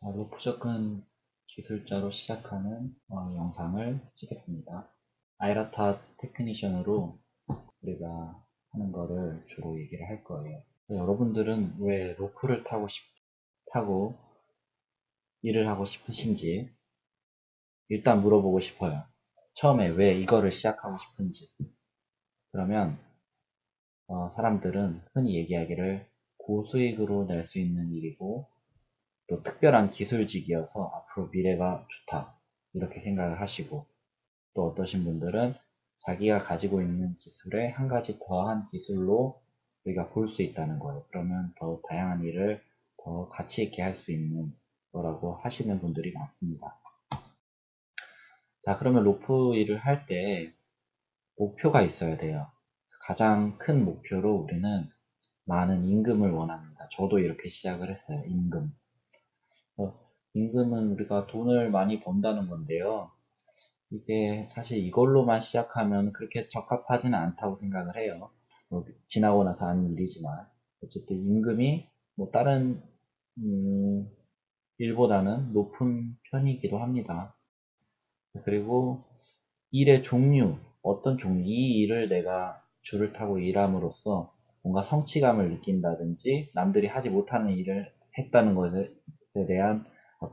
자, 로프 접근 기술자로 시작하는 어, 영상을 찍겠습니다. 아이라타 테크니션으로 우리가 하는 거를 주로 얘기를 할 거예요. 여러분들은 왜 로프를 타고 싶, 타고 일을 하고 싶으신지 일단 물어보고 싶어요. 처음에 왜 이거를 시작하고 싶은지. 그러면 어, 사람들은 흔히 얘기하기를 고수익으로 낼 수 있는 일이고 또 특별한 기술직이어서 앞으로 미래가 좋다 이렇게 생각을 하시고 또 어떠신 분들은 자기가 가지고 있는 기술에 한 가지 더한 기술로 우리가 볼 수 있다는 거예요. 그러면 더 다양한 일을 더 가치 있게 할 수 있는 거라고 하시는 분들이 많습니다. 자, 그러면 로프 일을 할 때 목표가 있어야 돼요. 가장 큰 목표로 우리는 많은 임금을 원합니다. 저도 이렇게 시작을 했어요. 임금. 어, 임금은 우리가 돈을 많이 번다는 건데요. 이게 사실 이걸로만 시작하면 그렇게 적합하지는 않다고 생각을 해요. 뭐 지나고 나서 하는 일이지만 어쨌든 임금이 뭐 다른 음, 일보다는 높은 편이기도 합니다. 그리고 일의 종류, 어떤 종류, 이 일을 내가 줄을 타고 일함으로써 뭔가 성취감을 느낀다든지 남들이 하지 못하는 일을 했다는 것에 대한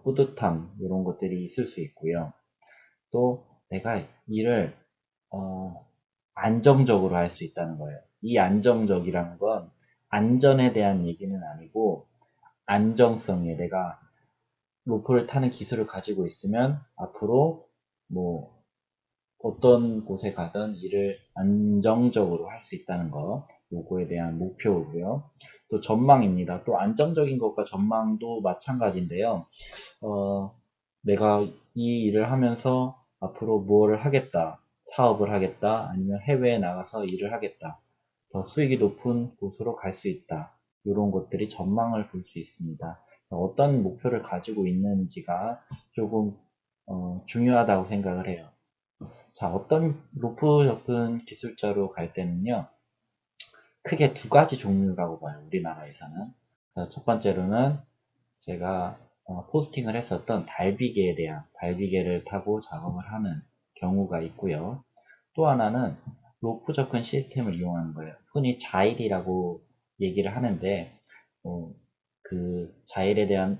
뿌듯함 이런 것들이 있을 수 있고요. 또 내가 일을 어, 안정적으로 할 수 있다는 거예요. 이 안정적이라는 건 안전에 대한 얘기는 아니고 안정성에 내가 로프를 타는 기술을 가지고 있으면 앞으로 뭐 어떤 곳에 가든 일을 안정적으로 할 수 있다는 거 요거에 대한 목표고요. 또 전망입니다. 또 안정적인 것과 전망도 마찬가지인데요. 어, 내가 이 일을 하면서 앞으로 무엇을 하겠다, 사업을 하겠다, 아니면 해외에 나가서 일을 하겠다, 더 수익이 높은 곳으로 갈 수 있다. 이런 것들이 전망을 볼 수 있습니다. 어떤 목표를 가지고 있는지가 조금 어, 중요하다고 생각을 해요. 자, 어떤 로프 접근 기술자로 갈 때는요, 크게 두 가지 종류라고 봐요. 우리나라에서는. 첫 번째로는 제가 어, 포스팅을 했었던 달비계에 대한 달비계를 타고 작업을 하는 경우가 있고요. 또 하나는 로프 접근 시스템을 이용하는 거예요. 흔히 자일이라고 얘기를 하는데 어, 그 자일에 대한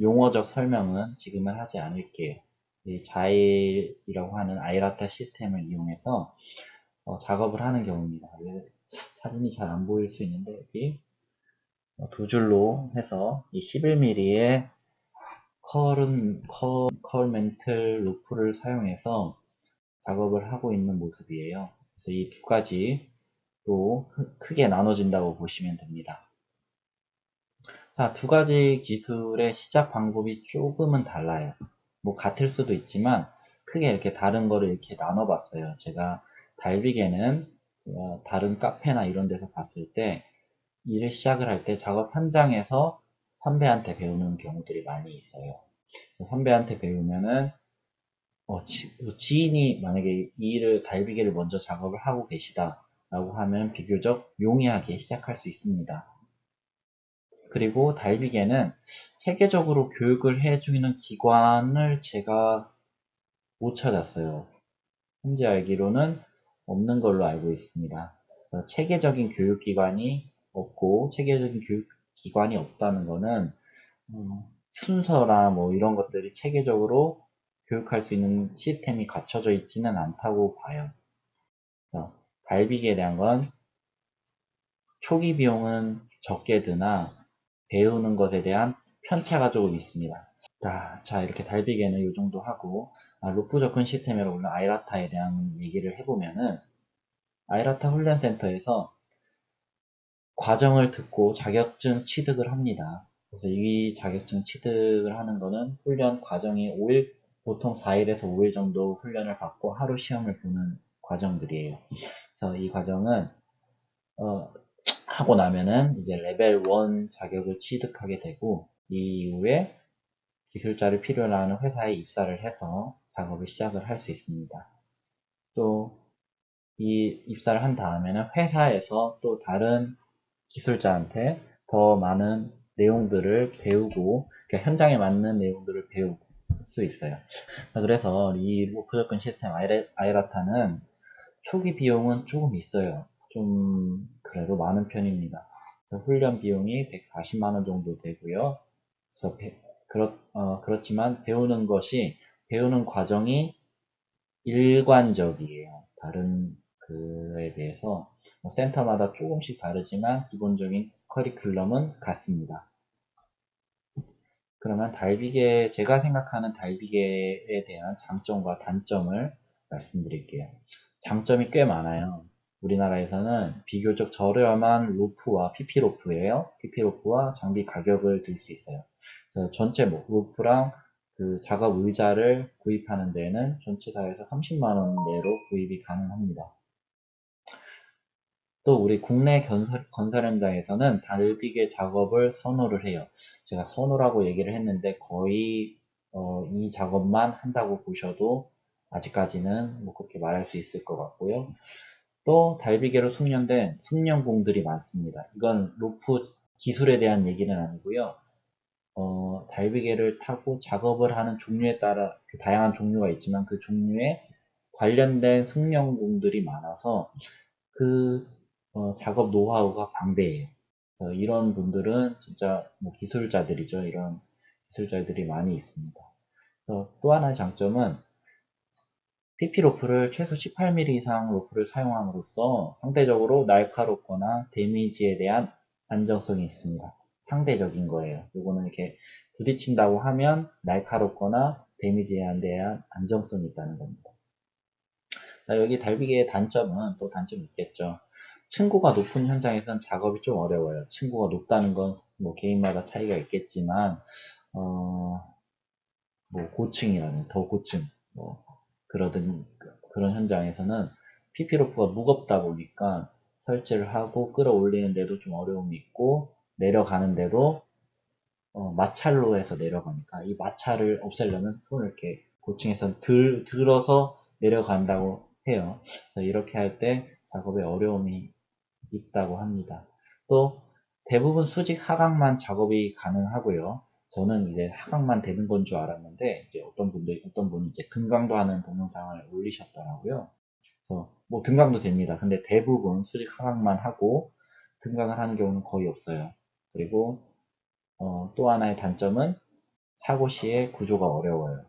용어적 설명은 지금은 하지 않을게요. 이 자일이라고 하는 아이라타 시스템을 이용해서 어, 작업을 하는 경우입니다. 사진이 잘 안 보일 수 있는데 여기 두 줄로 해서 이 11mm의 컬은 컬, 컬 멘틀 루프를 사용해서 작업을 하고 있는 모습이에요. 그래서 이 두 가지로 크게 나눠진다고 보시면 됩니다. 자, 두 가지 기술의 시작 방법이 조금은 달라요. 뭐 같을 수도 있지만 크게 이렇게 다른 거를 이렇게 나눠봤어요. 제가 달비계는 다른 카페나 이런 데서 봤을 때 일을 시작을 할 때 작업 현장에서 선배한테 배우는 경우들이 많이 있어요. 선배한테 배우면은 어, 지, 인이 만약에 이 일을 달비계를 먼저 작업을 하고 계시다 라고 하면 비교적 용이하게 시작할 수 있습니다. 그리고 달비계는 체계적으로 교육을 해주는 기관을 제가 못 찾았어요. 현재 알기로는 없는 걸로 알고 있습니다. 체계적인 교육기관이 없고 체계적인 교육기관이 없다는 것은 음, 순서나 뭐 이런 것들이 체계적으로 교육할 수 있는 시스템이 갖춰져 있지는 않다고 봐요. 발비기에 대한 건 초기 비용은 적게 드나 배우는 것에 대한 편차가 조금 있습니다. 자, 자 이렇게 달비계는 이 정도 하고 아, 로프 접근 시스템이라고 불리는 아이라타에 대한 얘기를 해보면은 아이라타 훈련센터에서 과정을 듣고 자격증 취득을 합니다. 그래서 이 자격증 취득을 하는 거는 훈련 과정이 5일, 보통 4일에서 5일 정도 훈련을 받고 하루 시험을 보는 과정들이에요. 그래서 이 과정은 어, 하고 나면은 이제 레벨 1 자격을 취득하게 되고 이 이후에 기술자를 필요로 하는 회사에 입사를 해서 작업을 시작을 할 수 있습니다. 또 이 입사를 한 다음에는 회사에서 또 다른 기술자한테 더 많은 내용들을 배우고 그러니까 현장에 맞는 내용들을 배울 수 있어요. 자, 그래서 이 로프 접근 시스템 아이라타는 초기 비용은 조금 있어요. 좀 그래도 많은 편입니다. 훈련 비용이 140만 원 정도 되고요. 그래서 배- 그렇, 어, 그렇지만 배우는 것이 배우는 과정이 일관적이에요. 다른 그에 비해서 뭐 센터마다 조금씩 다르지만 기본적인 커리큘럼은 같습니다. 그러면 달비계, 제가 생각하는 달비계에 대한 장점과 단점을 말씀드릴게요. 장점이 꽤 많아요. 우리나라에서는 비교적 저렴한 로프와 PP로프예요. PP로프와 장비 가격을 들 수 있어요. 그래서 전체 뭐 로프랑 그 작업 의자를 구입하는 데에는 전체 사에서 30만원 내로 구입이 가능합니다. 또 우리 국내 건설, 건설 현장에서는 달비계 작업을 선호를 해요. 제가 선호라고 얘기를 했는데 거의 어, 이 작업만 한다고 보셔도 아직까지는 뭐 그렇게 말할 수 있을 것 같고요. 또 달비계로 숙련된 숙련공들이 많습니다. 이건 로프 기술에 대한 얘기는 아니고요. 어, 달비계를 타고 작업을 하는 종류에 따라 그 다양한 종류가 있지만 그 종류에 관련된 숙련공들이 많아서 그 어, 작업 노하우가 방대해요. 어, 이런 분들은 진짜 뭐 기술자들이죠. 이런 기술자들이 많이 있습니다. 어, 또 하나의 장점은 PP 로프를 최소 18mm 이상 로프를 사용함으로써 상대적으로 날카롭거나 데미지에 대한 안정성이 있습니다. 상대적인 거예요. 이거는 이렇게 부딪힌다고 하면 날카롭거나 데미지에 대한 안정성이 있다는 겁니다. 자, 여기 달비계의 단점은 또 단점이 있겠죠. 층고가 높은 현장에서는 작업이 좀 어려워요. 층고가 높다는 건 뭐 개인마다 차이가 있겠지만 어, 뭐 고층이라는 더 고층 뭐 그러든 그런 현장에서는 PP로프가 무겁다 보니까 설치를 하고 끌어올리는데도 좀 어려움이 있고 내려가는데도 어, 마찰로 해서 내려가니까 이 마찰을 없애려면 손을 이렇게 고층에서 들, 들어서 내려간다고 해요. 이렇게 할 때 작업에 어려움이 있다고 합니다. 또 대부분 수직 하강만 작업이 가능하고요. 저는 이제 하강만 되는 건 줄 알았는데 이제 어떤 분들 어떤 분이 이제 등강도 하는 동영상을 올리셨더라고요. 그래서 뭐 등강도 됩니다. 근데 대부분 수직 하강만 하고 등강을 하는 경우는 거의 없어요. 그리고 어, 또 하나의 단점은 사고 시에 구조가 어려워요.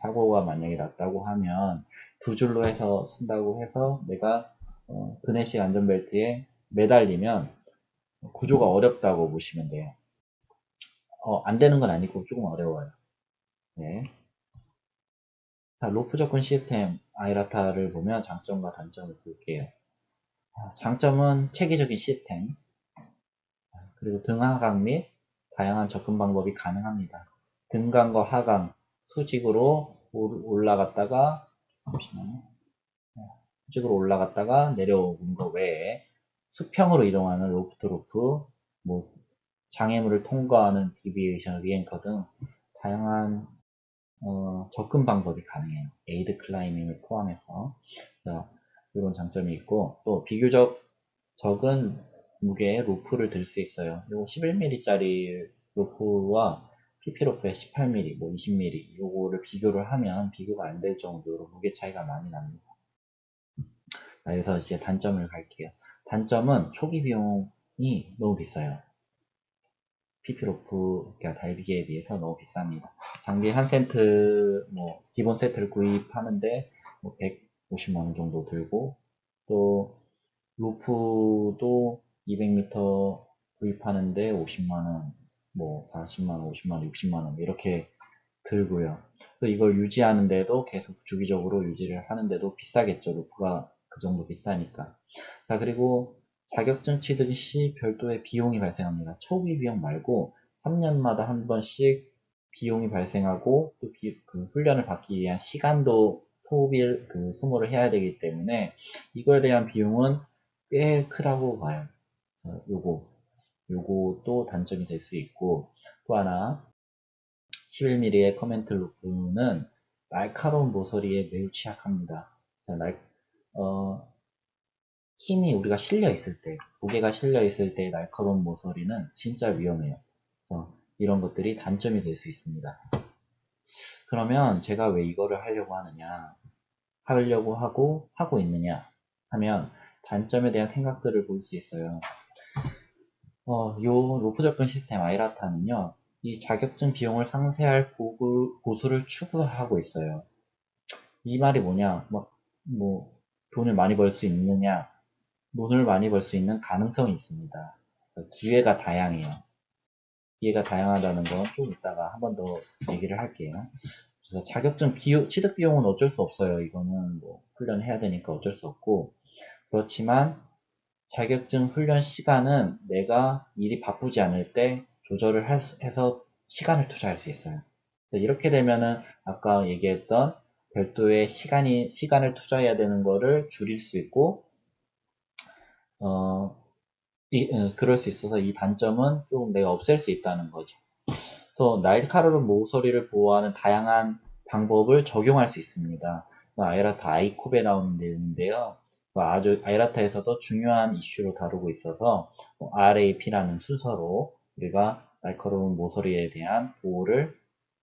사고가 만약에 났다고 하면 두 줄로 해서 쓴다고 해서 내가 어, 그네식 안전벨트에 매달리면 구조가 어렵다고 보시면 돼요. 어, 안 되는 건 아니고 조금 어려워요. 네. 자, 로프 접근 시스템 아이라타를 보면 장점과 단점을 볼게요. 장점은 체계적인 시스템, 그리고 등하강 및 다양한 접근 방법이 가능합니다. 등강과 하강, 수직으로 올라갔다가 잠시만요. 수직으로 올라갔다가 내려오는 것 외에 수평으로 이동하는 로프트 로프, 뭐 장애물을 통과하는 디비에이션, 리앵커 등 다양한 어, 접근 방법이 가능해요. 에이드 클라이밍을 포함해서 이런 장점이 있고 또 비교적 적은 무게의 로프를 들 수 있어요. 이거 11mm짜리 로프와 PP 로프의 18mm, 뭐 20mm 요거를 비교를 하면 비교가 안 될 정도로 무게 차이가 많이 납니다. 그래서 이제 단점을 갈게요. 단점은 초기 비용이 너무 비싸요. PP로프, 그러니까 달비계에 비해서 너무 비쌉니다. 장비 한 세트, 뭐, 기본 세트를 구입하는데, 뭐 150만 원 정도 들고, 또, 루프도 200m 구입하는데 50만원, 뭐, 40만원, 50만원, 60만원, 이렇게 들고요. 또 이걸 유지하는데도 계속 주기적으로 유지를 하는데도 비싸겠죠. 루프가 그 정도 비싸니까. 자, 그리고 자격증 취득 시 별도의 비용이 발생합니다. 초기 비용 말고 3년마다 한 번씩 비용이 발생하고 또그 훈련을 받기 위한 시간도 소비를 그 소모를 해야 되기 때문에 이거에 대한 비용은 꽤 크다고 봐요. 요거 요거 또 단점이 될 수 있고 또 하나 11mm의 커멘트 루프는 날카로운 모서리에 매우 취약합니다. 날, 어, 힘이 우리가 실려 있을 때, 무게가 실려 있을 때 날카로운 모서리는 진짜 위험해요. 그래서 이런 것들이 단점이 될 수 있습니다. 그러면 제가 왜 이거를 하려고 하느냐, 하려고 하고 하고 있느냐 하면 단점에 대한 생각들을 볼 수 있어요. 어, 요 로프 접근 시스템 아이라타는요, 이 자격증 비용을 고구, 고수를 추구하고 있어요. 이 말이 뭐냐, 뭐, 뭐 돈을 많이 벌 수 있느냐, 돈을 많이 벌 수 있는 가능성이 있습니다. 기회가 다양해요. 기회가 다양하다는 건 좀 이따가 한 번 더 얘기를 할게요. 그래서 자격증 비용, 취득 비용은 어쩔 수 없어요. 이거는 뭐 훈련해야 되니까 어쩔 수 없고 그렇지만 자격증 훈련 시간은 내가 일이 바쁘지 않을 때 조절을 해서 시간을 투자할 수 있어요. 이렇게 되면은 아까 얘기했던 별도의 시간이 시간을 투자해야 되는 거를 줄일 수 있고 어, 이, 어, 그럴 수 있어서 이 단점은 좀 내가 없앨 수 있다는 거죠. 그래서 날카로운 모서리를 보호하는 다양한 방법을 적용할 수 있습니다. 그 아이라타 아이콥에 나오는 내용인데요. 그 아주 아이라타에서도 중요한 이슈로 다루고 있어서 뭐 RAP라는 순서로 우리가 날카로운 모서리에 대한 보호를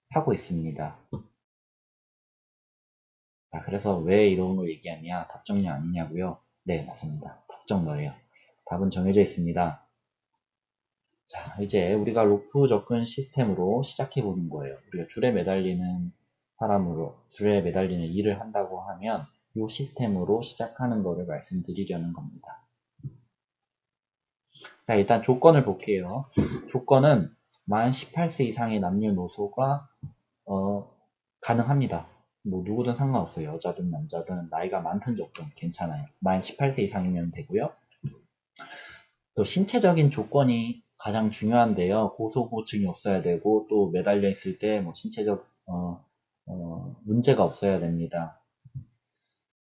하고 있습니다. 자, 그래서 왜 이런 걸 얘기하냐? 답정료 아니냐고요? 네, 맞습니다. 답정너예요. 답은 정해져 있습니다. 자, 이제 우리가 로프 접근 시스템으로 시작해 보는 거예요. 우리가 줄에 매달리는 사람으로, 줄에 매달리는 일을 한다고 하면 이 시스템으로 시작하는 거를 말씀드리려는 겁니다. 자, 일단 조건을 볼게요. 조건은 만 18세 이상의 남녀노소가 어, 가능합니다. 뭐 누구든 상관없어요. 여자든 남자든 나이가 많든 적든 괜찮아요. 만 18세 이상이면 되고요. 또 신체적인 조건이 가장 중요한데요. 고소고증이 없어야 되고 또 매달려 있을 때 뭐 신체적 어, 어, 문제가 없어야 됩니다.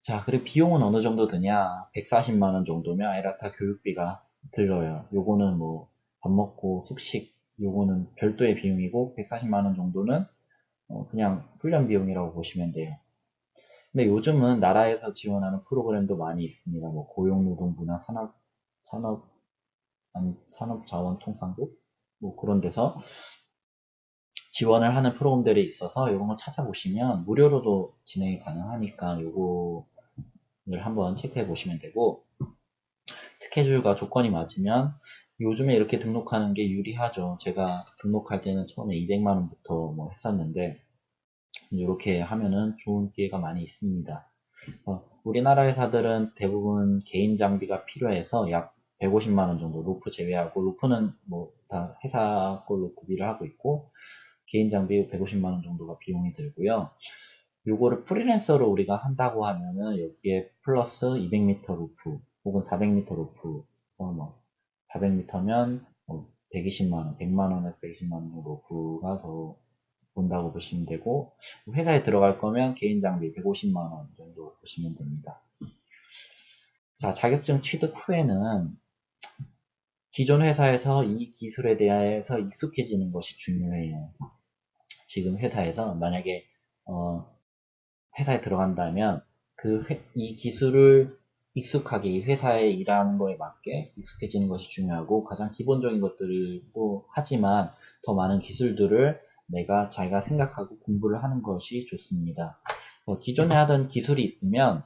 자, 그리고 비용은 어느 정도 드냐? 140만 원 정도면 아이라타 교육비가 들어요. 요거는 뭐 밥 먹고 숙식 요거는 별도의 비용이고 140만 원 정도는 어, 그냥 훈련 비용이라고 보시면 돼요. 근데 요즘은 나라에서 지원하는 프로그램도 많이 있습니다. 뭐 고용노동부나 산업 산업 아니, 산업자원통상국 뭐 그런 데서 지원을 하는 프로그램들이 있어서 이런 거 찾아보시면 무료로도 진행이 가능하니까 요거 를 한번 체크해 보시면 되고 스케줄과 조건이 맞으면 요즘에 이렇게 등록하는 게 유리하죠. 제가 등록할 때는 처음에 200만 원부터 뭐 했었는데 이렇게 하면은 좋은 기회가 많이 있습니다. 어, 우리나라 회사들은 대부분 개인 장비가 필요해서 약 150만 원 정도 루프 제외하고 루프는 뭐 다 회사 걸로 구비를 하고 있고 개인 장비 150만 원 정도가 비용이 들고요. 요거를 프리랜서로 우리가 한다고 하면은 여기에 플러스 200m 루프 혹은 400m 루프 뭐 400m면 120만원, 100만원에서 120만원 정도 루프가 더 본다고 보시면 되고 회사에 들어갈 거면 개인 장비 150만원 정도 보시면 됩니다. 자, 자격증 취득 후에는 기존 회사에서 이 기술에 대해서 익숙해지는 것이 중요해요. 지금 회사에서 만약에 어, 회사에 들어간다면 그 이 기술을 익숙하게 이 회사에 일하는 거에 맞게 익숙해지는 것이 중요하고 가장 기본적인 것들을 또 하지만 더 많은 기술들을 내가 자기가 생각하고 공부를 하는 것이 좋습니다. 어, 기존에 하던 기술이 있으면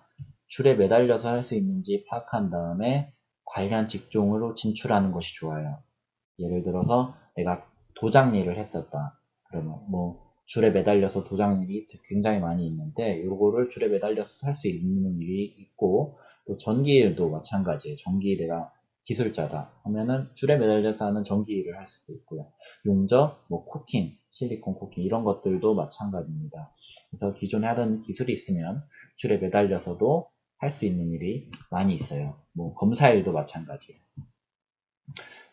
줄에 매달려서 할 수 있는지 파악한 다음에 관련 직종으로 진출하는 것이 좋아요. 예를 들어서 내가 도장 일을 했었다. 그러면 뭐 줄에 매달려서 도장 일이 굉장히 많이 있는데 요거를 줄에 매달려서 할 수 있는 일이 있고 또 전기 일도 마찬가지예요. 전기 내가 기술자다 하면은 줄에 매달려서 하는 전기 일을 할 수도 있고요. 용접, 뭐 코킹, 실리콘 코킹 이런 것들도 마찬가지입니다. 그래서 기존에 하던 기술이 있으면 줄에 매달려서도 할 수 있는 일이 많이 있어요. 뭐 검사 일도 마찬가지예요.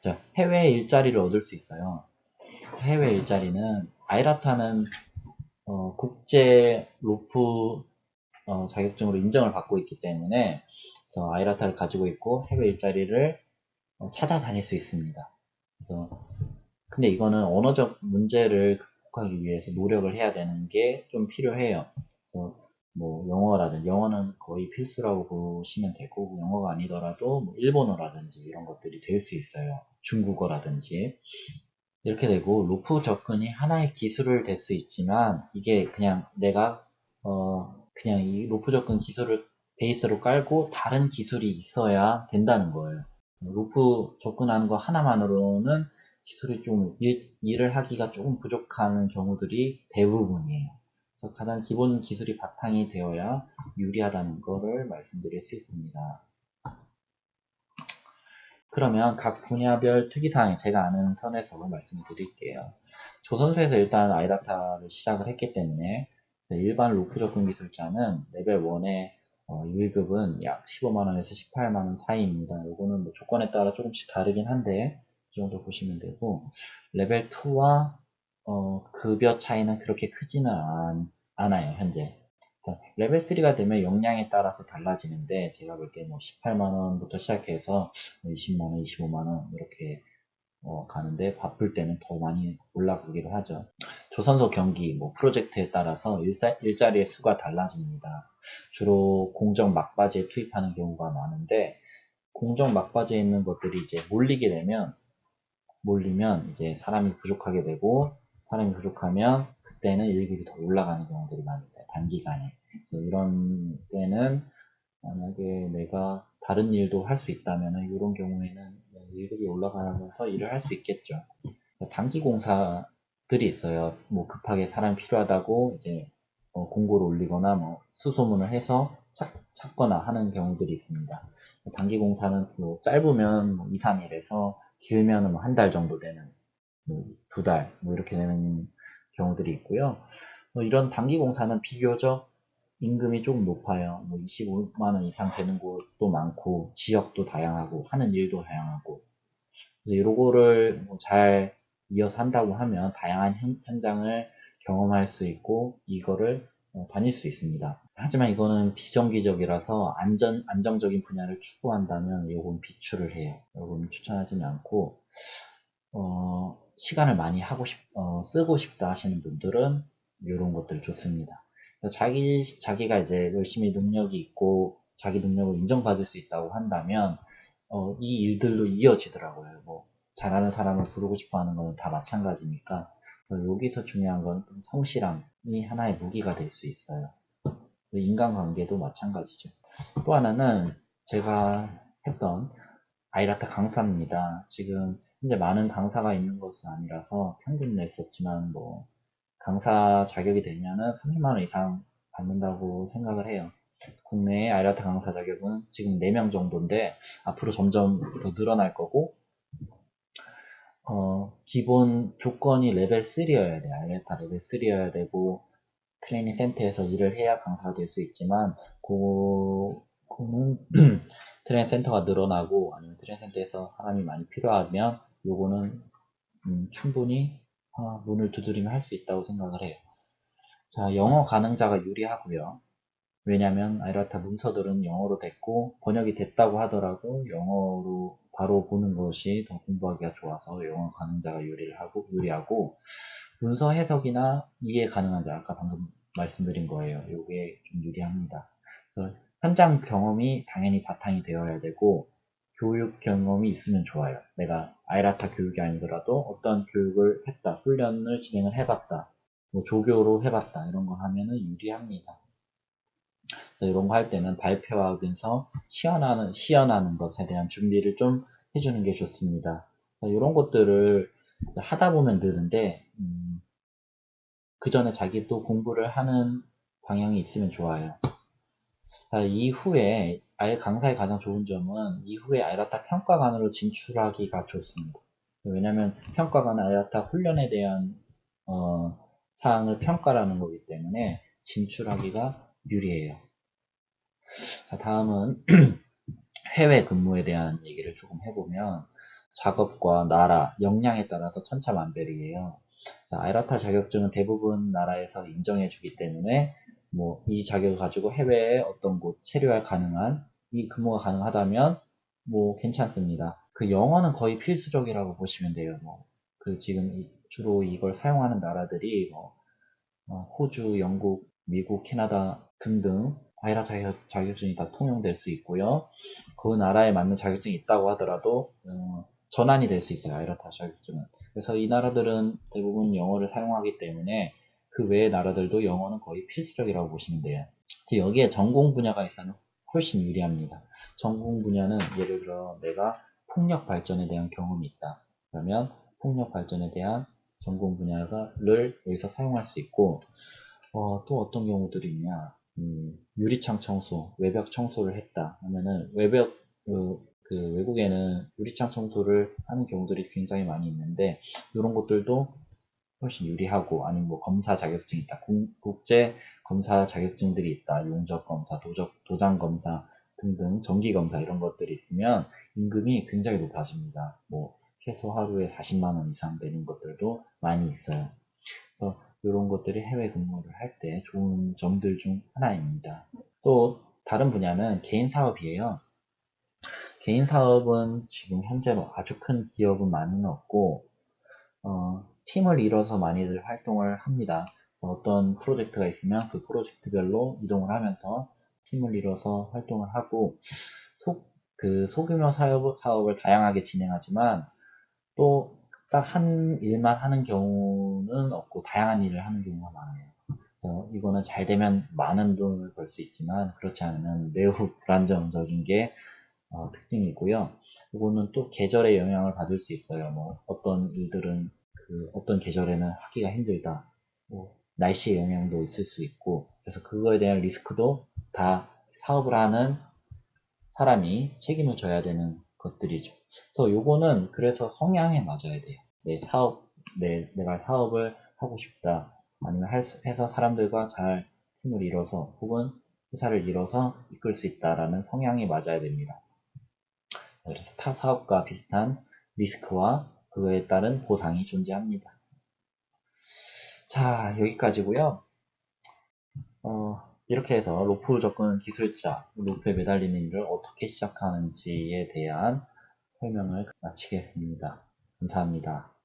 자, 해외 일자리를 얻을 수 있어요. 해외 일자리는 아이라타는 어, 국제 로프 어, 자격증으로 인정을 받고 있기 때문에 그래서 아이라타를 가지고 있고 해외 일자리를 어, 찾아다닐 수 있습니다. 그래서 근데 이거는 언어적 문제를 극복하기 위해서 노력을 해야 되는 게 좀 필요해요. 뭐 영어라든지 영어는 거의 필수라고 보시면 되고 영어가 아니더라도 뭐 일본어라든지 이런 것들이 될 수 있어요. 중국어라든지 이렇게 되고 로프 접근이 하나의 기술을 될 수 있지만 이게 그냥 내가 어 그냥 이 로프 접근 기술을 베이스로 깔고 다른 기술이 있어야 된다는 거예요. 로프 접근하는 거 하나만으로는 기술이 좀 일, 일을 하기가 조금 부족한 경우들이 대부분이에요. 그래서 가장 기본 기술이 바탕이 되어야 유리하다는 거를 말씀드릴 수 있습니다. 그러면 각 분야별 특이사항 제가 아는 선에서 말씀을 드릴게요. 조선소에서 일단 아이다타를 시작을 했기 때문에 일반 로프 접근 기술자는 레벨 1의 어, 유의급은 약 15만원에서 18만원 사이입니다. 요거는 뭐 조건에 따라 조금씩 다르긴 한데 이 정도 보시면 되고 레벨 2와 어, 급여 차이는 그렇게 크지는 않, 않아요 현재 레벨 3가 되면 역량에 따라서 달라지는데 제가 볼 때 뭐 18만원부터 시작해서 20만원, 25만원 이렇게 어, 가는데 바쁠 때는 더 많이 올라가기도 하죠. 조선소 경기, 뭐 프로젝트에 따라서 일자, 일자리의 수가 달라집니다. 주로 공정 막바지에 투입하는 경우가 많은데 공정 막바지에 있는 것들이 이제 몰리게 되면 몰리면 이제 사람이 부족하게 되고 사람이 부족하면 그때는 일급이 더 올라가는 경우들이 많이 있어요. 단기간에. 이런 때는 만약에 내가 다른 일도 할 수 있다면 이런 경우에는 일급이 올라가면서 일을 할 수 있겠죠. 단기 공사들이 있어요. 뭐 급하게 사람이 필요하다고 이제 어 공고를 올리거나 뭐 수소문을 해서 찾, 찾거나 하는 경우들이 있습니다. 단기 공사는 뭐 짧으면 뭐 2, 3일에서 길면 뭐 한 달 정도 되는 뭐 두 달, 뭐 이렇게 되는 경우들이 있고요. 뭐 이런 단기 공사는 비교적 임금이 조금 높아요. 뭐 25만 원 이상 되는 곳도 많고, 지역도 다양하고, 하는 일도 다양하고. 그래서 이거를 뭐 잘 이어서 한다고 하면 다양한 현, 현장을 경험할 수 있고, 이거를 어, 다닐 수 있습니다. 하지만 이거는 비정기적이라서 안전, 안정적인 분야를 추구한다면 이건 비추를 해요. 이건 추천하지는 않고, 어, 시간을 많이 하고 싶, 어, 쓰고 싶다 하시는 분들은 이런 것들 좋습니다. 자기, 자기가 이제 열심히 능력이 있고 자기 능력을 인정받을 수 있다고 한다면 어, 이 일들로 이어지더라고요. 뭐 잘하는 사람을 부르고 싶어 하는 건 다 마찬가지니까 여기서 중요한 건 성실함이 하나의 무기가 될 수 있어요. 인간관계도 마찬가지죠. 또 하나는 제가 했던 아이라타 강사입니다. 지금 현재 많은 강사가 있는 것은 아니라서 평균 낼 수 없지만 뭐 강사 자격이 되면은 30만 원 이상 받는다고 생각을 해요. 국내의 아이라타 강사 자격은 지금 4명 정도인데 앞으로 점점 더 늘어날 거고 어, 기본 조건이 레벨 3여야 돼. 아이라타 레벨 3여야 되고 트레이닝 센터에서 일을 해야 강사가 될 수 있지만 그거는 트레이닝 센터가 늘어나고 아니면 트레이닝 센터에서 사람이 많이 필요하면 요거는 음, 충분히 어, 문을 두드리면 할 수 있다고 생각을 해요. 자, 영어 가능자가 유리하고요. 왜냐면 아이라타 문서들은 영어로 됐고 번역이 됐다고 하더라도 영어로 바로 보는 것이 더 공부하기가 좋아서 영어 가능자가 유리를 하고 유리하고 문서 해석이나 이해 가능한 자 아까 방금 말씀드린 거예요. 이게 좀 유리합니다. 현장 경험이 당연히 바탕이 되어야 되고 교육 경험이 있으면 좋아요. 내가 아이라타 교육이 아니더라도 어떤 교육을 했다, 훈련을 진행을 해봤다, 뭐 조교로 해봤다 이런 거 하면은 유리합니다. 이런 거 할 때는 발표하면서 시연하는 시연하는 것에 대한 준비를 좀 해주는 게 좋습니다. 이런 것들을 하다 보면 느는데 음, 그 전에 자기도 공부를 하는 방향이 있으면 좋아요. 이후에 아예 강사의 가장 좋은 점은 이후에 아이라타 평가관으로 진출하기가 좋습니다. 왜냐하면 평가관은 아이라타 훈련에 대한 어, 사항을 평가라는 거기 때문에 진출하기가 유리해요. 자, 다음은 해외 근무에 대한 얘기를 조금 해보면 작업과 나라, 역량에 따라서 천차만별이에요. 자, 아이라타 자격증은 대부분 나라에서 인정해주기 때문에 뭐 이 자격을 가지고 해외에 어떤 곳 체류할 가능한 이 근무가 가능하다면 뭐 괜찮습니다. 그 영어는 거의 필수적이라고 보시면 돼요. 뭐 그 지금 주로 이걸 사용하는 나라들이 뭐 어, 호주, 영국, 미국, 캐나다 등등 아이라 자격, 자격 증이 다 통용될 수 있고요. 그 나라에 맞는 자격증이 있다고 하더라도 어, 전환이 될 수 있어요. 아이라타 자격증은. 그래서 이 나라들은 대부분 영어를 사용하기 때문에 그 외의 나라들도 영어는 거의 필수적이라고 보시면 돼요. 여기에 전공 분야가 있으면 훨씬 유리합니다. 전공 분야는 예를 들어 내가 폭력 발전에 대한 경험이 있다. 그러면 폭력 발전에 대한 전공 분야를 여기서 사용할 수 있고 어, 또 어떤 경우들이 있냐 음, 유리창 청소, 외벽 청소를 했다 하면은 외벽 그, 그 외국에는 유리창 청소를 하는 경우들이 굉장히 많이 있는데 이런 것들도 훨씬 유리하고 아니면 뭐 검사 자격증이 있다 공- 국제 검사 자격증들이 있다 용접 검사, 도적, 도장 검사 등등 정기 검사 이런 것들이 있으면 임금이 굉장히 높아집니다. 뭐 최소 하루에 40만 원 이상 되는 것들도 많이 있어요. 그래서 이런 것들이 해외 근무를 할 때 좋은 점들 중 하나입니다. 또 다른 분야는 개인 사업이에요. 개인 사업은 지금 현재로 아주 큰 기업은 많이는 없고 어, 팀을 이뤄서 많이들 활동을 합니다. 어떤 프로젝트가 있으면 그 프로젝트별로 이동을 하면서 팀을 이뤄서 활동을 하고 소, 그 소규모 사업, 사업을 다양하게 진행하지만 또 딱 한 일만 하는 경우는 없고 다양한 일을 하는 경우가 많아요. 그래서 이거는 잘 되면 많은 돈을 벌 수 있지만 그렇지 않으면 매우 불안정적인 게 어, 특징이고요. 이거는 또 계절의 영향을 받을 수 있어요. 뭐 어떤 일들은 그 어떤 계절에는 하기가 힘들다. 뭐 날씨의 영향도 있을 수 있고 그래서 그거에 대한 리스크도 다 사업을 하는 사람이 책임을 져야 되는 것들이죠. 그래서 요거는 그래서 성향에 맞아야 돼요. 내 사업, 내, 내가 사업을 하고 싶다. 아니면 할 수- 해서 사람들과 잘 팀을 이뤄서 혹은 회사를 이뤄서 이끌 수 있다라는 성향이 맞아야 됩니다. 그래서 타 사업과 비슷한 리스크와 그거에 따른 보상이 존재합니다. 자, 여기까지고요. 어, 이렇게 해서 로프 접근 기술자, 로프에 매달리는 일을 어떻게 시작하는지에 대한 설명을 마치겠습니다. 감사합니다.